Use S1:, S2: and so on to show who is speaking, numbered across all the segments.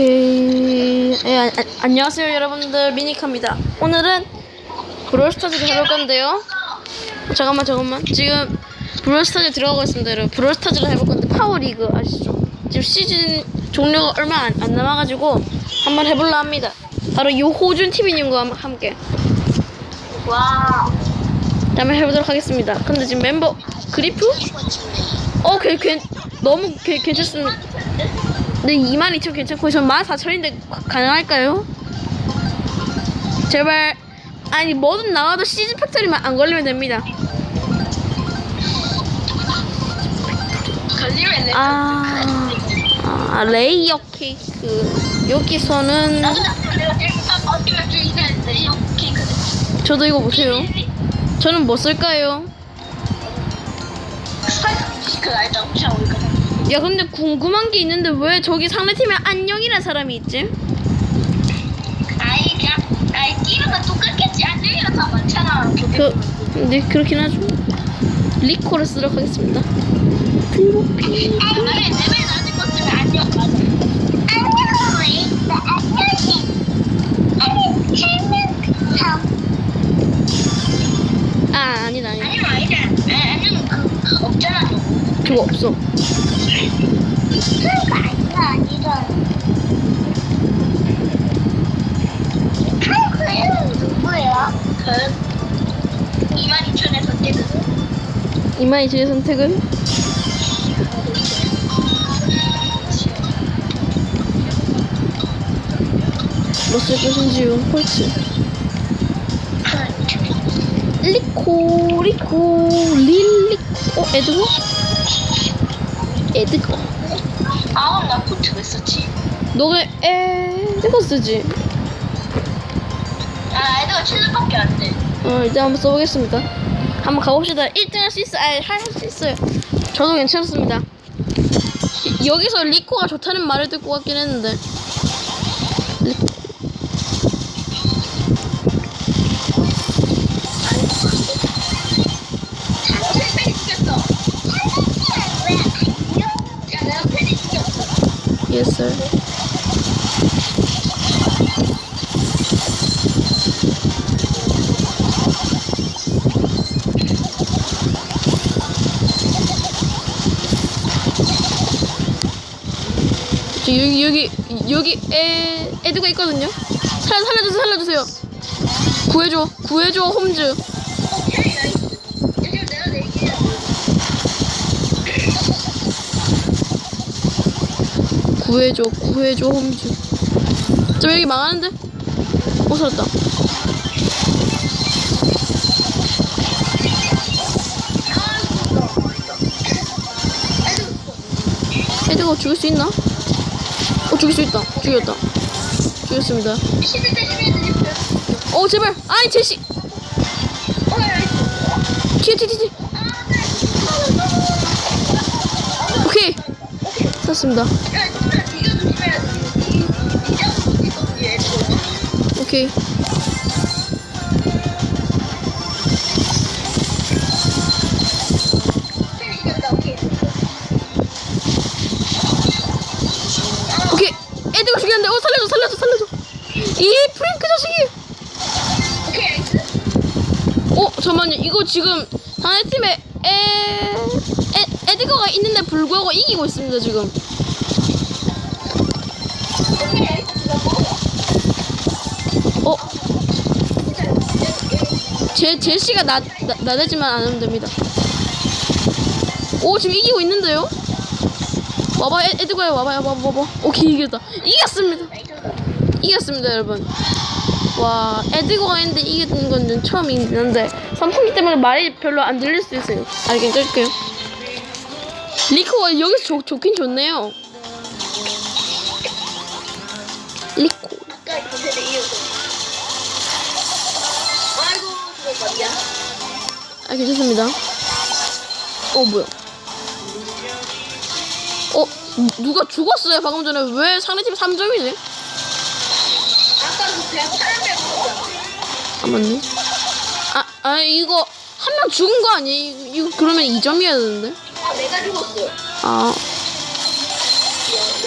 S1: 오케이. 예, 아, 아, 안녕하세요, 여러분들. 미니카입니다. 오늘은 브롤스타즈를 해볼 건데요. 잠깐만, 잠깐만. 지금 브롤스타즈 들어가고 있습니다, 여러분. 브롤스타즈를 해볼 건데, 파워리그 아시죠? 지금 시즌 종료가 얼마 안, 안 남아가지고 한번 해볼라 합니다. 바로 이 호준 TV님과 함- 함께.
S2: 와.
S1: 한번 해보도록 하겠습니다. 근데 지금 멤버 그리프? 어, 걔, 걔, 너무 걔, 괜찮습니다. 네, 22,000 괜찮고, 전 14,000인데 가능할까요? 제발, 아니, 뭐든 나와도 시즈 팩토리만 안 걸리면 됩니다. 아, 아 레이어 케이크. 여기서는, 저도 이거 보세요. 저는 뭐 쓸까요?
S2: 스파이크 그 알죠? 혹시 모르거든.
S1: 야, 근데 궁금한 게 있는데 왜 저기 상대팀에 안녕이라는 사람이 있지?
S2: 아이 그냥 아이 끼는 똑같겠지. 안녕이랑 다 많잖아.
S1: 그, 네, 그렇긴 하죠. 리코를 쓰도록 하겠습니다.
S2: 아, 만약에 레벨 낮은 것 쓰면 안녕 맞아. 아니.
S1: 아, 아니다, 아니다.
S2: 아니면 아니잖아. 아니 아니면 그, 그 없잖아.
S1: 없어.
S2: 아니야 아니잖아. 그 이름 누구야? 그 22,000에서 뛰는
S1: 이마이 지의 선택은? 뭐쓸 것인지요? 폴츠. 리코, 리코, 릴리코. 어, 에드거? 에드거.
S2: 아우 나 코트 왜 썼지?
S1: 너가 에드거 쓰지?
S2: 아 애들가 7년밖에 안 돼.
S1: 어, 일단 한번 써보겠습니다. 한번 가봅시다. 1등 할 수 있어. 아, 할수 있어요. 저도 괜찮습니다. 이- 여기서 리코가 좋다는 말을 듣고 왔긴 했는데. 리 저 여기 여기 여기 에 에드가 있거든요. 살 살려주세요 살려주세요. 구해줘 구해줘 홈즈.
S2: 오케이 나이스. 요즘 내가 내기야.
S1: 구해줘 구해줘 홈즈. 저 여기 망하는데? 어 살았다. 헤드가 죽일 수 있나? 어 죽일 수 있다. 죽였다. 죽였습니다. 어 제발. 아니 제시. 튀어 튀어. 오케이. 샀습니다. 오케이.
S2: 오케이.
S1: 애드가 죽였는데 어 살려줘 살려줘 살려줘. 이 프랭크 자식이.
S2: 오케이.
S1: 어 잠만요. 이거 지금 상대팀에 에... 에 에드거가 있는데 불구하고 이기고 있습니다 지금.
S2: 어.
S1: 어. 제 제시가 나, 나 나대지만 않으면 됩니다. 오 지금 이기고 있는데요? 와봐 에, 에드거야 와봐요 와봐 와봐. 오케이 이겼다. 이겼습니다. 이겼습니다 여러분. 와 에드거가 있는데 이기는 건 처음이긴 한데 선풍기 때문에 말이 별로 안 들릴 수 있어요. 아 끌게요. 리코가 여기서 좋, 좋긴 좋네요. 리코.
S2: 아까 이거 세대 이어서. 아이고.
S1: 아 괜찮습니다. 어 뭐야? 어 누가 죽었어요 방금 전에 왜 상대팀 3점이지?
S2: 아까 그 그냥 사람들 먹었잖아.
S1: 아 맞네. 아, 아 이거 한 명 죽은 거 아니에요? 이거 그러면 2점이어야 되는데.
S2: 아 내가 죽었어.
S1: 아,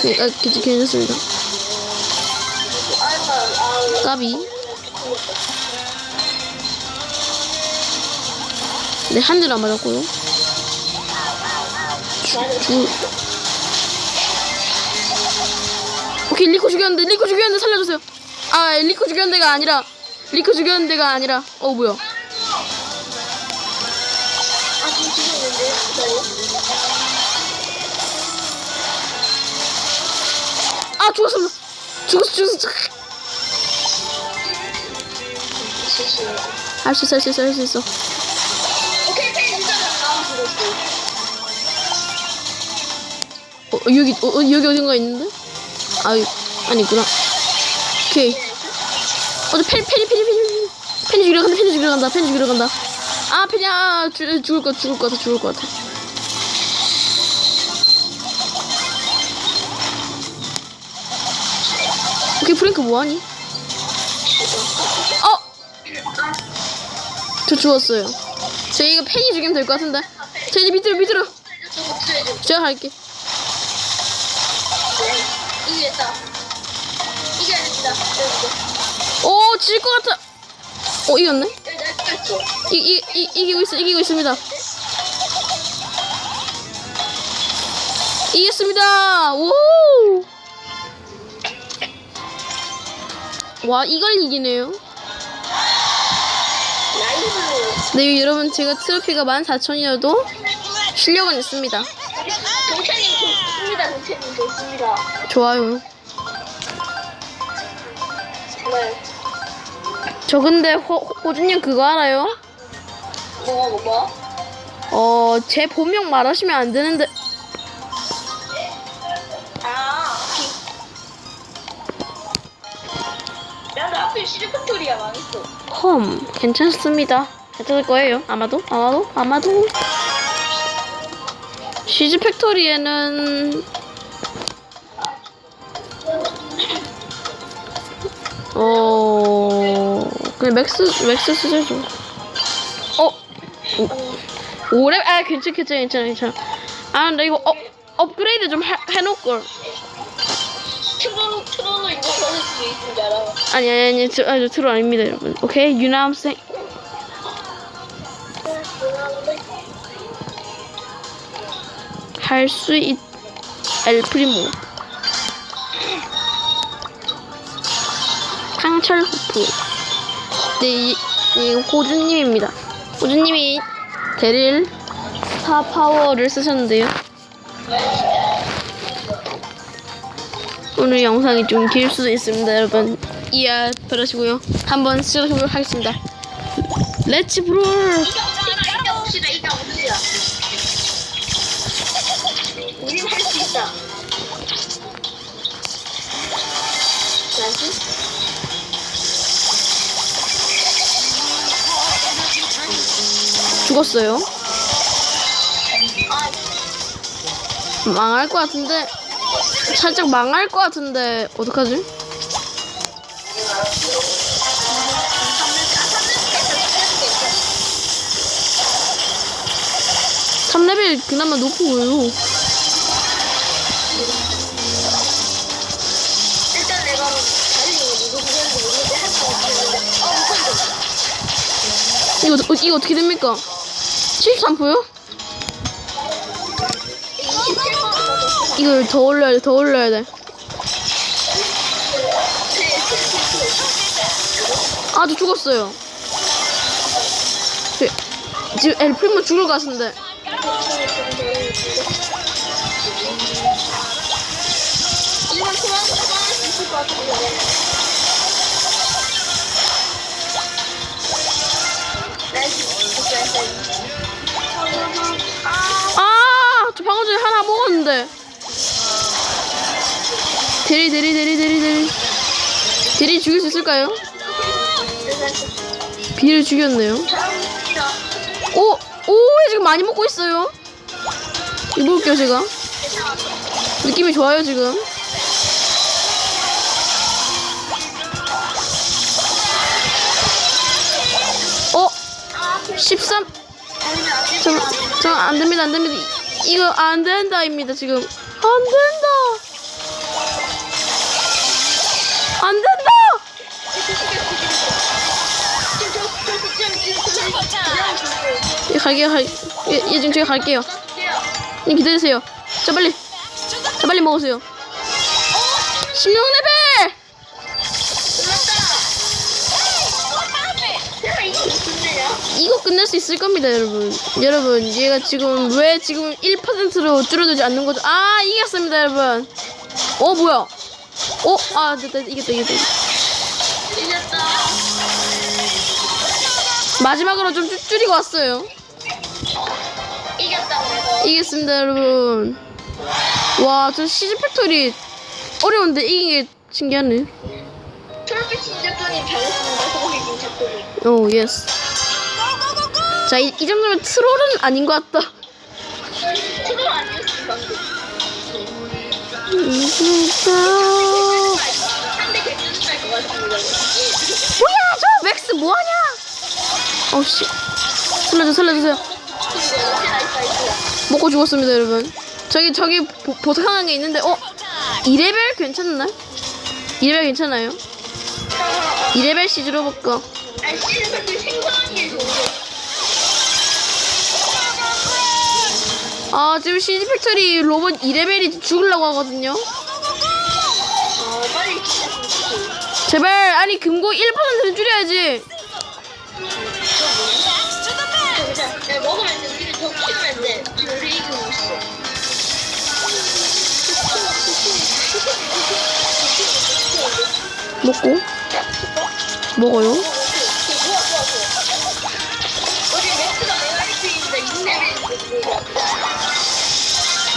S1: 그, 아 괜찮, 괜찮습니다. 까비. 네, 한 대도 안 맞았고요. 주, 주. 오케이, 리코 죽였는데, 리코 죽였는데 살려주세요. 아, 리코 죽였는데가 아니라, 리코 죽였는데가 아니라, 어, 뭐야.
S2: 아,
S1: 죽었습니다. 죽었어, 죽었어. 할 수 있어, 할 수 있어, 할 수 있어.
S2: 오케이 팬 진짜로 나만 죽었어
S1: 어, 어, 여기, 어, 어, 여기 어딘가 있는데? 아, 아니구나. 오케이. 어, 저 펜, 펜이, 펜이, 펜이, 펜이. 펜이 죽이러 간다, 펜이 죽이러 간다, 펜이 죽이러 간다. 아, 펜이, 아, 죽, 죽을 것, 죽을 것 같아, 죽을 것 같아. 오케이, 프랭크 뭐하니? 저 죽었어요. 저 이거 펜이 죽이면 될 것 같은데. 저 이제 밑으로, 밑으로. 제가 갈게.
S2: 이겼다 됩니다
S1: 오, 질 것 같아. 어, 이겼네? 이, 이, 이, 이기고 있어, 이기고 있습니다. 이겼습니다. 오! 와, 이걸 이기네요. 네, 여러분, 제가 트로피가 14,000이어도 실력은 있습니다.
S2: 동찬님 좋습니다 동찬님 좋습니다
S1: 좋아요. 네저 근데 호, 호준님 그거 알아요?
S2: 뭐, 뭐, 뭐?
S1: 어, 제 본명 말하시면 안 되는데,
S2: 아, 야, 나 하필 시리프토리아 망했어.
S1: 험, 괜찮습니다. 괜찮을 거예요. 아마도, 아마도, 아마도. 시즈 팩토리에는 어 그냥 맥스 맥스 쓰죠. 어 오, 오래 아 괜찮 괜찮 괜찮아 괜찮아. 아 근데 이거 업 업그레이드 좀 해, 해놓을 걸. 아니 아니 아니 저, 아니 저 트로 아닙니다 여러분. 오케이 유남생 할수 있 엘프리모 강철 호프 네, 이, 이 호주님입니다. 호주님이 데릴 스타 파워를 쓰셨는데요. 오늘 영상이 좀 길 수도 있습니다, 여러분. 이해 바라시고요. 한번 시작해보도록 하겠습니다. 렛츠 브롤! 죽었어요.
S2: 아,
S1: 망할 것 같은데 살짝 망할 것 같은데 어떡하지? 삼레벨 그나마 높은 거예요.
S2: 일단 내가 달리는 없는데. 어,
S1: 이거 어, 이거 어떻게 됩니까? 73%요? 이걸 더 올려야 돼, 더 올려야 돼. 아, 저 죽었어요. 저, 지금 엘프리모 죽을 것 같은데. 대리, 대리, 대리, 대리, 대리. 대리 죽일 수 있을까요? 비를 죽였네요. 오, 오, 지금 많이 먹고 있어요. 입어볼게요, 제가. 느낌이 좋아요, 지금. 어, 13.
S2: 아니면 안 되면
S1: 잠깐,
S2: 안 돼.
S1: 잠깐, 안 됩니다, 안 됩니다. 이- 이거 안 된다입니다, 지금. 안 된다! 안 된다! 갈게요. 갈, 예, 예, 지금 제가 갈게요. 님 기다리세요. 자, 빨리. 자, 빨리 먹으세요. 16레벨!
S2: 내가 이거
S1: 끝낼 수 있을 겁니다, 여러분. 여러분, 얘가 지금 왜 지금 1%로 줄어들지 않는 거죠? 아, 이겼습니다, 여러분. 어, 뭐야? 어, 아, 됐다, 이겼다, 이겼다.
S2: 이겼다.
S1: 마지막으로 좀 줄- 줄이고 왔어요. 이겼습니다, 여러분. 와, 저 시즈 팩토리 어려운데 이긴 게 신기하네.
S2: 초록빛 진작전이 잘했습니다. 소고기 진작전이.
S1: 오, 예스. 자, 이, 이 정도면 트롤은 아닌 것 같다.
S2: 트롤 아니었어 방금. 같습니다.
S1: 뭐야, 저 맥스 뭐하냐? 어우, 씨. 살려줘, 살려주세요. 먹고 죽었습니다, 여러분. 저기, 저기 보, 보석하는 게 있는데, 어? 2레벨 괜찮나? 2레벨 괜찮아요? 2레벨 시즈로 볼까?
S2: 아,
S1: 지금 시즈 팩토리 로봇 2레벨이 죽으려고 하거든요. 제발, 아니, 금고 1%는 줄여야지.
S2: 야, 먹으면 돼. 우리 더 키우면 돼.
S1: 먹고. 먹어요.
S2: 좋아 좋아 좋아. 어제 맥스가 내가 1등인데 6레벨인데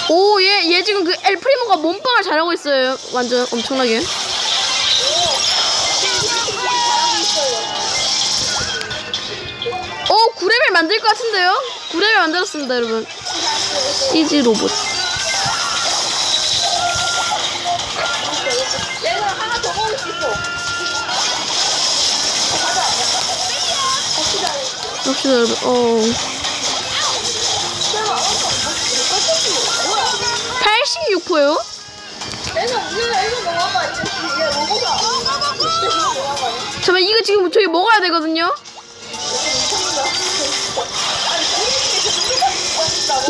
S1: 오, 얘, 얘 지금 그 엘프리모가 몸빵을 잘하고 있어요. 완전 엄청나게. 만들 것 같은데요? 9레벨 만들었습니다, 여러분. CG 로봇. 역시 여러분, 어.
S2: 설마 뭐야?
S1: 86%요?
S2: 내가 우리가 이거 먹어봐. 이제 얘 로고가. 진짜 이거 먹어봐.
S1: 잠깐만, 이거 지금 저희 먹어야 되거든요?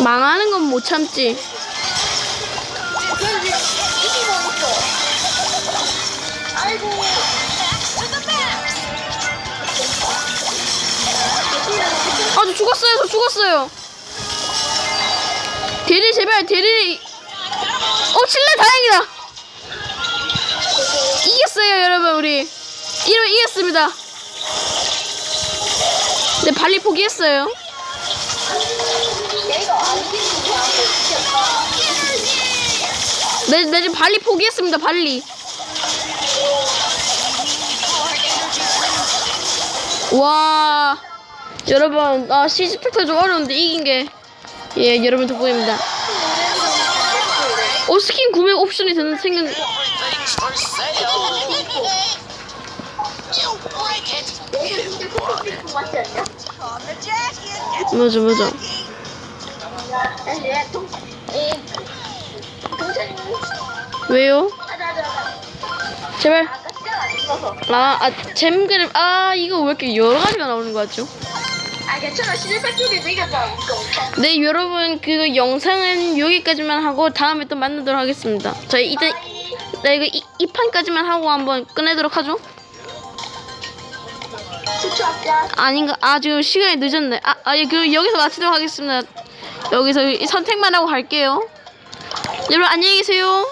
S1: 망하는 건 못 참지.
S2: 아,
S1: 저 죽었어요, 저 죽었어요. 대리, 제발, 대리. 어, 칠레 다행이다. 이겼어요, 여러분, 우리. 이러 이겼습니다. 네, 발리 포기했어요. 네, 네, 지금 발리 포기했습니다, 발리. 와, 여러분, 아, 시즈팩터 좀 어려운데 이긴 게, 예, 여러분 덕분입니다. 어, 스킨 구매 옵션이 되는
S2: 않냐?
S1: 맞아, 맞아.
S2: 얘 동, 이 동생이
S1: 왜요?
S2: 하자 하자 하자.
S1: 제발.
S2: 아까 시간 안 있어서.
S1: 아, 아, 잼 그램, 아, 이거 왜 이렇게 여러 가지가 나오는 거 같죠?
S2: 아 괜찮아 시즌 쪽에도 이겼잖아. 이거 엄청.
S1: 네, 여러분, 그 영상은 여기까지만 하고 다음에 또 만나도록 하겠습니다. 저희 이제, 네, 이거 이, 이 판까지만 하고 한번 끝내도록 하죠.
S2: 추천할게.
S1: 아닌가? 아, 지금 시간이 늦었네. 아, 아, 예, 그, 여기서 마치도록 하겠습니다. 여기서 이 선택만 하고 갈게요. 여러분, 안녕히 계세요.